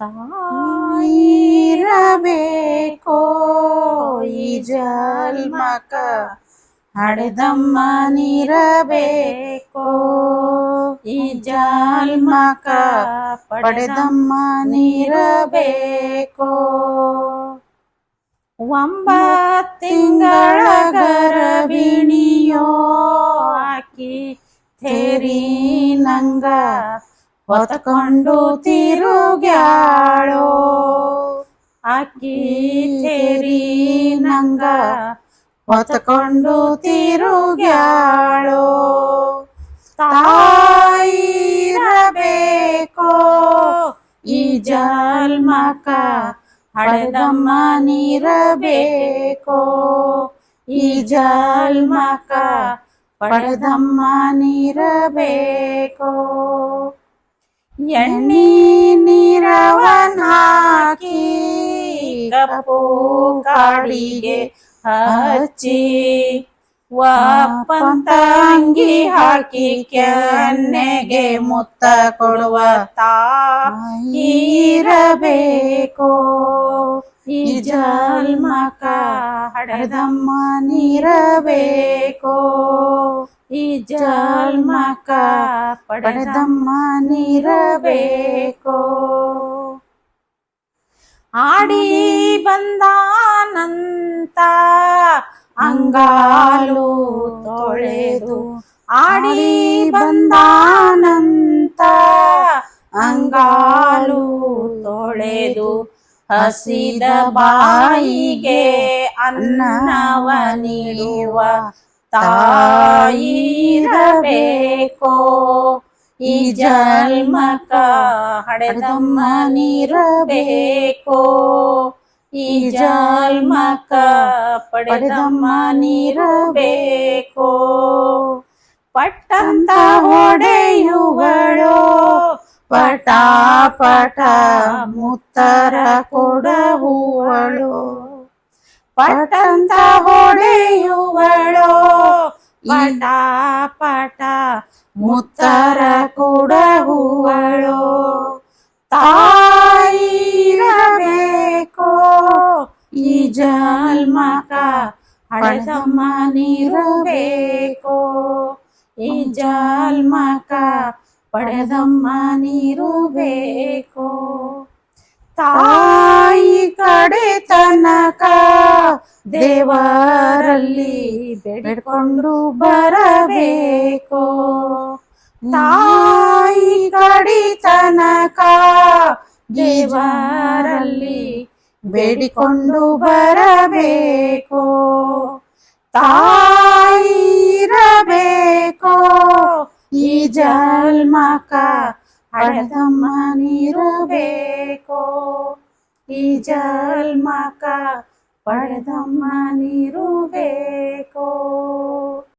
ತಾಯಿರಬೇಕೋ ಈ ಜನ್ಮಕ? ಹಡೆದಮ್ಮ ನೀರಬೇಕೋ ಈ ಜನ್ಮಕ? ಪಡೆದಮ್ಮ ನೀರಬೇಕೋ? ಒಂಬತ್ತು ತಿಂಗಳ ಗರ್ಭಿಣಿಯೋ ಆಕಿ ಥೇರಿ ನಂಗ ಹೊತ್ಕೊಂಡು ತಿರುಗ್ಯಾಳೋ? ಆಕಿ ತೆರಿ ನಂಗ ಹೊತ್ತಕೊಂಡು ತಿರುಗ್ಯಾಳೋ? ತಾಯಿರಬೇಕೋ ಈ ಜನ್ಮಕ ಹಡೆದಮ್ಮ ನೀರಬೇಕೋ? ಈ ಜನ್ಮಕ ಪಡೆದಮ್ಮ ನೀರಬೇಕೋ? ಎಣ್ಣಿ ನೀರವನ್ ಹಾಕಿ ಕಪ್ಪು ಕಾಡಿಗೆ ಹಚ್ಚಿ ವಾಪಂತಂಗಿ ಹಾಕಿ ಕೆನ್ನೆಗೆ ಮುತ್ತ ಕೊಡುವ ತಾಯಿರಬೇಕು. ಈ ಜನ್ಮಕ ಹಡದಮ್ಮ ನೀರಬೇಕು. ಈ ಜನ್ಮಕ ಪಡೆದಮ್ಮ ನೀರಬೇಕೋ. ಆಡಿ ಬಂದಾನಂತ ಅಂಗಾಲು ತೊಳೆದು, ಆಡಿ ಬಂದ ನಂತ ಅಂಗಾಲು ತೊಳೆದು, ಹಸಿದ ಬಾಯಿಗೆ ಅನ್ನವ ನೀಡುವ ತಾಯಿರಬೇಕೋ ಈ ಜನ್ಮಕ ಹಡೆದಮ್ಮ ನೀರಬೇಕೋ. ಈ ಜನ್ಮಕ ಪಡೆದಮ್ಮ ನೀರಬೇಕೋ. ಪಟ್ಟಂತ ಹೊಡೆಯುಗಳೋ ಪಟ ಪಟ ಮುತ್ತರ ಕೊಡಹುವಳು ಪಟ್ಟಂತ ಹೊಡೆಯುವಳೋ ಪಟ ಪಟ ಮುತ್ತರ ಕೊಡಹುವಳೋ ತಾಯಿರಬೇಕೋ ಈ ಜನ್ಮಕ ಹಡೆದಮ್ಮ ನೀರಬೇಕೋ ಈ ಜನ್ಮಕ ಪಡೆದಮ್ಮ ನೀರು ಬೇಕೋ ತಾಯಿ ಕಡೆ ತನಕ ದೇವರಲ್ಲಿ ಬೇಡ್ಕೊಂಡು ಬರಬೇಕೋ? ತಾಯಿ ಕಡೆ ತನಕ ದೇವರಲ್ಲಿ ಬೇಡಿಕೊಂಡು ಬರಬೇಕೋ? ತಾಯಿರಬೇಕೋ ಈ ಜನ್ಮಕ ಹಡೆದಮ್ಮ ನೀರಬೇಕೋ? ಈ ಜನ್ಮಕ ಪಡೆದಮ್ಮ ನೀರು ಬೇಕೋ?